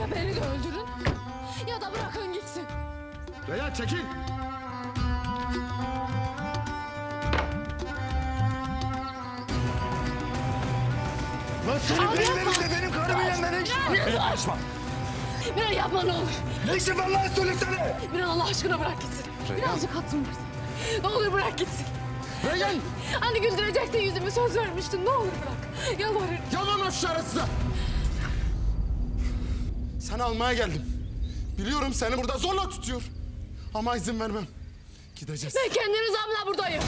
Ya beni de öldürün ya da bırakın gitsin. Reyhan çekil. Lan senin Abi benim yapma. benim karımın yanında ne işin var? Miran Kaçma. Miran yapma ne olur. Ne işin var lan söylesene. Miran Allah aşkına bırak gitsin. Birazcık hatırım versin. Ne olur bırak gitsin. Reyhan. Hani güldürecektin yüzümü söz vermiştin. Ne olur bırak. Yalvarırım. Yalan o şerefsize. Seni almaya geldim. Biliyorum seni burada zorla tutuyor. Ama izin vermem. Gideceğiz. Ben kendi rızamla buradayım.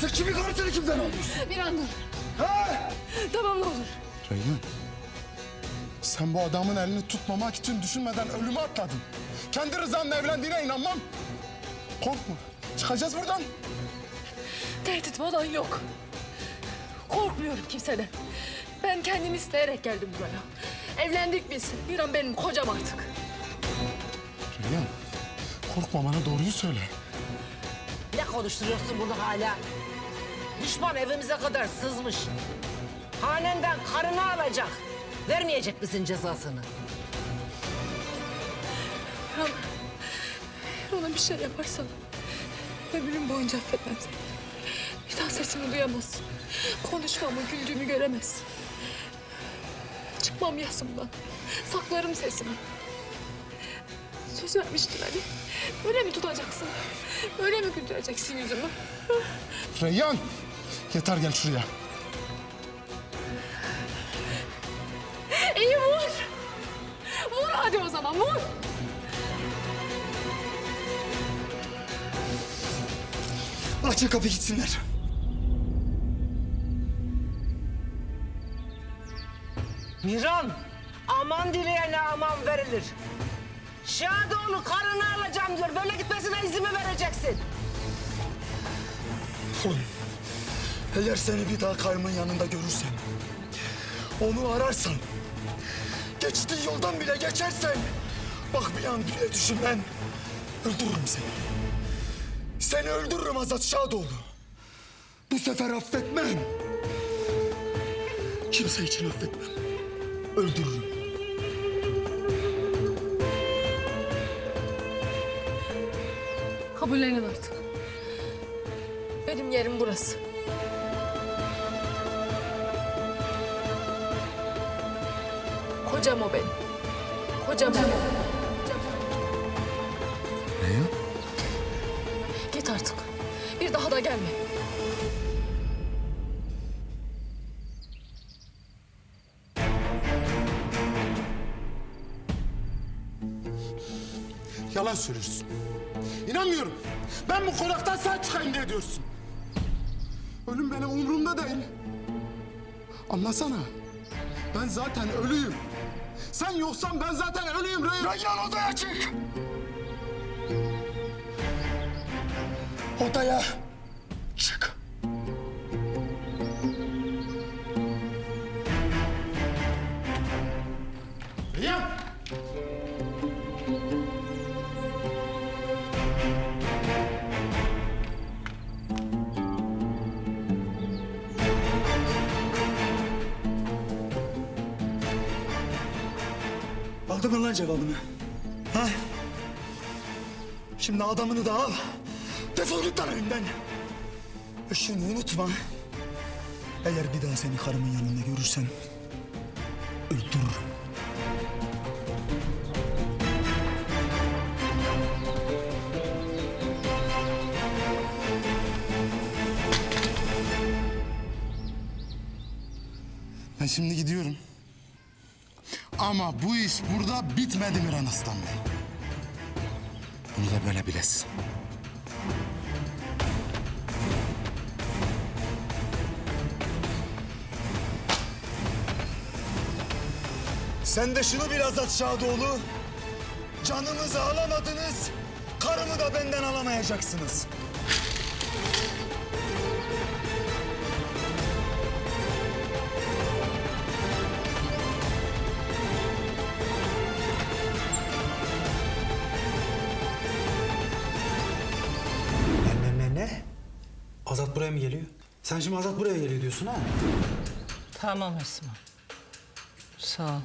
Sen kimin karısını kimden alıyorsun? Miran dur. Ha? Tamam ne olur. Reyhan. Sen bu adamın elini tutmamak için düşünmeden ölüme atladın. Kendi rızanla evlendiğine inanmam. Korkma. Çıkacağız buradan. Tehdit falan yok. Korkmuyorum kimseden. Ben kendim isteyerek geldim buraya. Evlendik biz. Bir an benim kocam artık. Reyhan. Korkma bana doğruyu söyle. Ne konuşturuyorsun bunu hala? Düşman evimize kadar sızmış. Hanenden karını alacak. Vermeyecek misin cezasını? Miran, ona bir şey yaparsan ömrüm boyunca affetmem seni. Bir daha sesimi duyamazsın. Konuşmamı, güldüğümü göremezsin. Çıkmam yasımdan. Saklarım sesimi. Söz vermiştin Ali. Böyle mi tutacaksın? Böyle mi güldüreceksin yüzümü? Reyhan. Yeter gel şuraya. İyi vur. Vur hadi o zaman vur. Açın kapı gitsinler. Miran, aman dileyene aman verilir. Şadoğlu karını alacağım diyor. Böyle gitmesine izin mi vereceksin? Oğlum, eğer seni bir daha karımın yanında görürsem, onu ararsan, geçtiği yoldan bile geçersen, bak bir an bile düşünmem, öldürürüm seni. Seni öldürürüm Azat Şadoğlu. Bu sefer affetmem. Kimse için affetmem. Öldürürüm. Kabullenin artık. Benim yerim burası. Kocam o benim. Kocam o. Reyhan? Git artık. Bir daha da gelme. Yalan söylüyorsun. İnanmıyorum. Ben bu konaktan sağ çıkayım diye diyorsun. Ölüm benim umurumda değil. Anlasana. Ben zaten ölüyüm. Sen yoksan ben zaten ölüyüm Reyhan. Reyhan odaya çık. Odaya çık. Aldın mı lan cevabını? Ha? Şimdi adamını da al. Defol git lan evimden. E Şunu unutma. Eğer bir daha seni karımın yanında görürsem... ...öldürürüm. Ben şimdi gidiyorum. Ama bu iş burada bitmedi Miran Aslan Bey. Bunu da böyle bilesin. Sen de şunu biraz at Şadoğlu. Canımızı alamadınız. Karımı da benden alamayacaksınız. Azat buraya mı geliyor? Sen şimdi Azat buraya geliyor diyorsun ha? Tamam Esma. Sağ ol.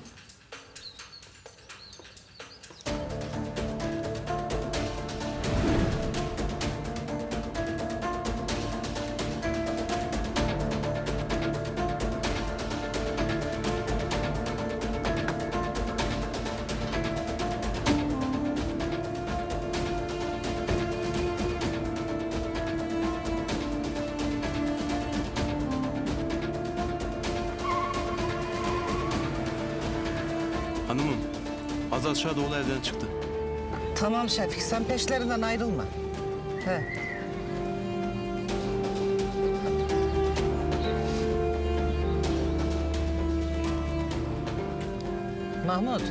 Azat Şadoğlu evden çıktı. Tamam Şefik sen peşlerinden ayrılma. He. Mahmut,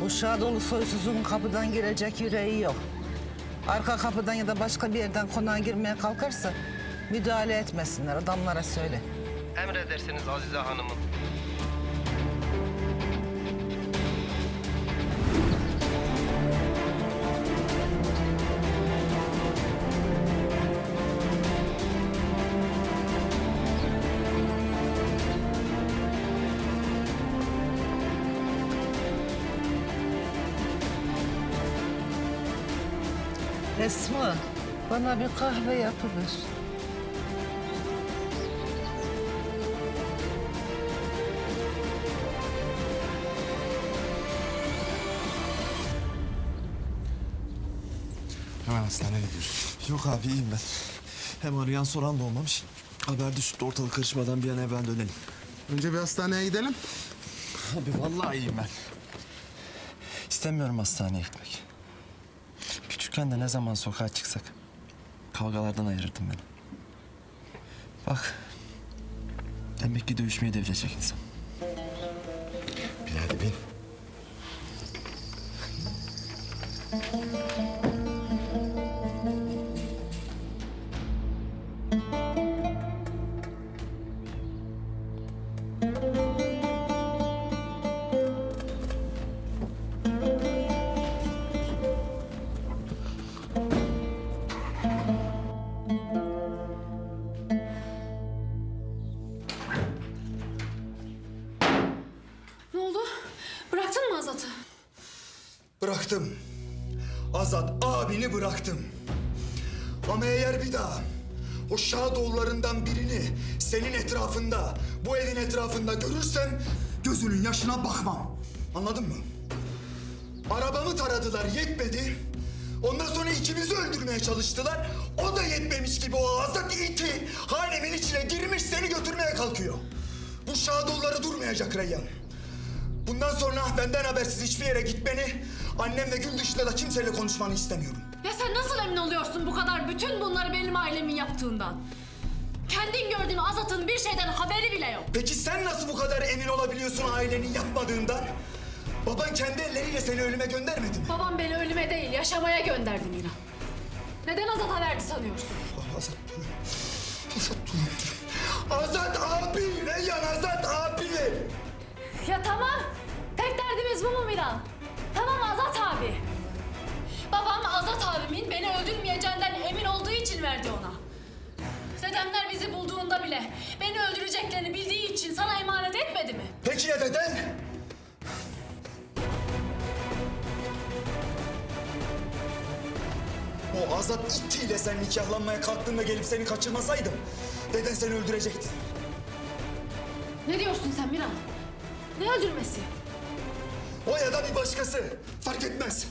bu Şadoğlu soysuzun kapıdan girecek yüreği yok. Arka kapıdan ya da başka bir yerden konağa girmeye kalkarsa müdahale etmesinler adamlara söyle. Emredersiniz Azize Hanım'ım. Esma, bana bir kahve yapıver. Hemen hastaneye gidiyoruz. Yok abi iyiyim ben. Hem arayan soran da olmamış. Haber düştü ortalık karışmadan bir an evvel dönelim. Önce bir hastaneye gidelim. Abi vallahi iyiyim ben. İstemiyorum hastaneye gitmek. Küçükken de ne zaman sokağa çıksak kavgalardan ayırırdın beni. Bak demek ki dövüşmeyi de bilecek insan. Bin hadi bin. Ne Azat'ı? Bıraktım. Azat abini bıraktım. Ama eğer bir daha o Şadoğullarından birini senin etrafında, bu evin etrafında görürsem gözünün yaşına bakmam. Anladın mı? Arabamı taradılar yetmedi. Ondan sonra ikimizi öldürmeye çalıştılar. O da yetmemiş gibi o Azat iti hanemin içine girmiş seni götürmeye kalkıyor. Bu Şadoğulları durmayacak Reyyan. Bundan sonra benden habersiz hiçbir yere gitmeni, annemle Gül dışında da kimseyle konuşmanı istemiyorum. Ya sen nasıl emin oluyorsun bu kadar bütün bunları benim ailemin yaptığından? Kendin gördüğün Azat'ın bir şeyden haberi bile yok. Peki sen nasıl bu kadar emin olabiliyorsun ailenin yapmadığından? Baban kendi elleriyle seni ölüme göndermedi mi? Babam beni ölüme değil yaşamaya gönderdi Mira. Neden Azat'a verdi sanıyorsun? Azat dur. Azat dur. Azat abi! Reyyan Azat abi! Ya tamam. Azat abimin beni öldürmeyeceğinden emin olduğu için verdi ona. Dedemler bizi bulduğunda bile beni öldüreceklerini bildiği için sana emanet etmedi mi? Peki ya deden? O Azat itiyle sen nikahlanmaya kalktığında gelip seni kaçırmasaydım... ...deden seni öldürecekti. Ne diyorsun sen Miran? Ne öldürmesi? O ya da bir başkası. Fark etmez.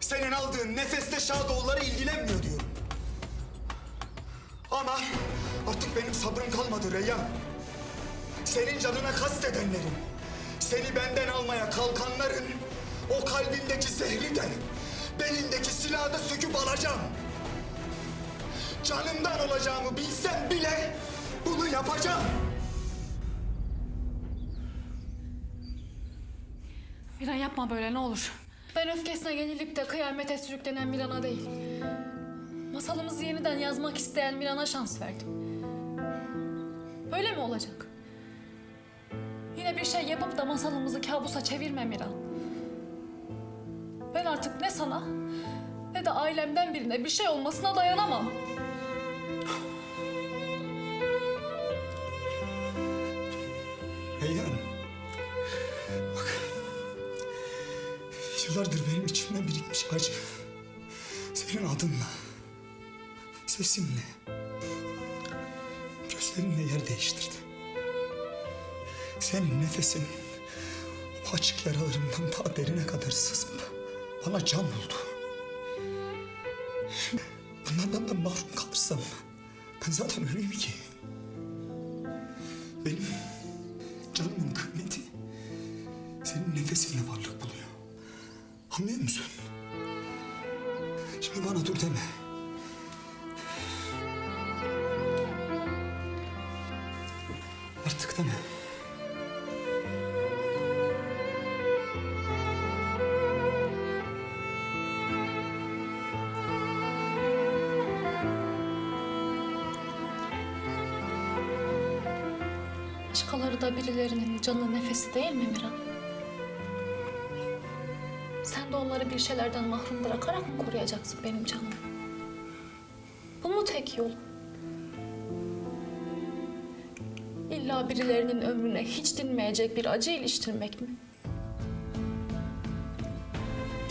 Senin aldığın nefeste Şadoğulları ilgilenmiyor diyorum. Ama artık benim sabrım kalmadı Reyyan. Senin canına kastedenlerin, seni benden almaya kalkanların o kalbindeki zehri de, belindeki silahı da söküp alacağım. Canımdan olacağımı bilsem bile bunu yapacağım. Miran yapma böyle ne olur. Ben öfkesine yenilip de kıyamete sürüklenen Miran'a değil. Masalımızı yeniden yazmak isteyen Miran'a şans verdim. Böyle mi olacak? Yine bir şey yapıp da masalımızı kabusa çevirme Miran. Ben artık ne sana ne de ailemden birine bir şey olmasına dayanamam. Yıllardır benim içimden birikmiş acı. Senin adınla, sesinle, gözlerinle yer değiştirdi. Senin nefesin o açık yaralarımdan daha derine kadar sızıp bana can buldu. Bunlardan ben mahrum kalırsam ben zaten öleyim ki. Benim Anlıyor musun? Şimdi bana dur deme. Artık deme. Başkaları da birilerinin canı nefesi değil mi Miran? Onları bir şeylerden mahrum bırakarak mı koruyacaksın benim canımı? Bu mu tek yol? İlla birilerinin ömrüne hiç dinmeyecek bir acı iliştirmek mi?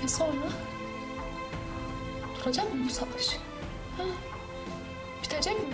E sonra? Duracak mı bu savaş? Ha? Bitecek mi?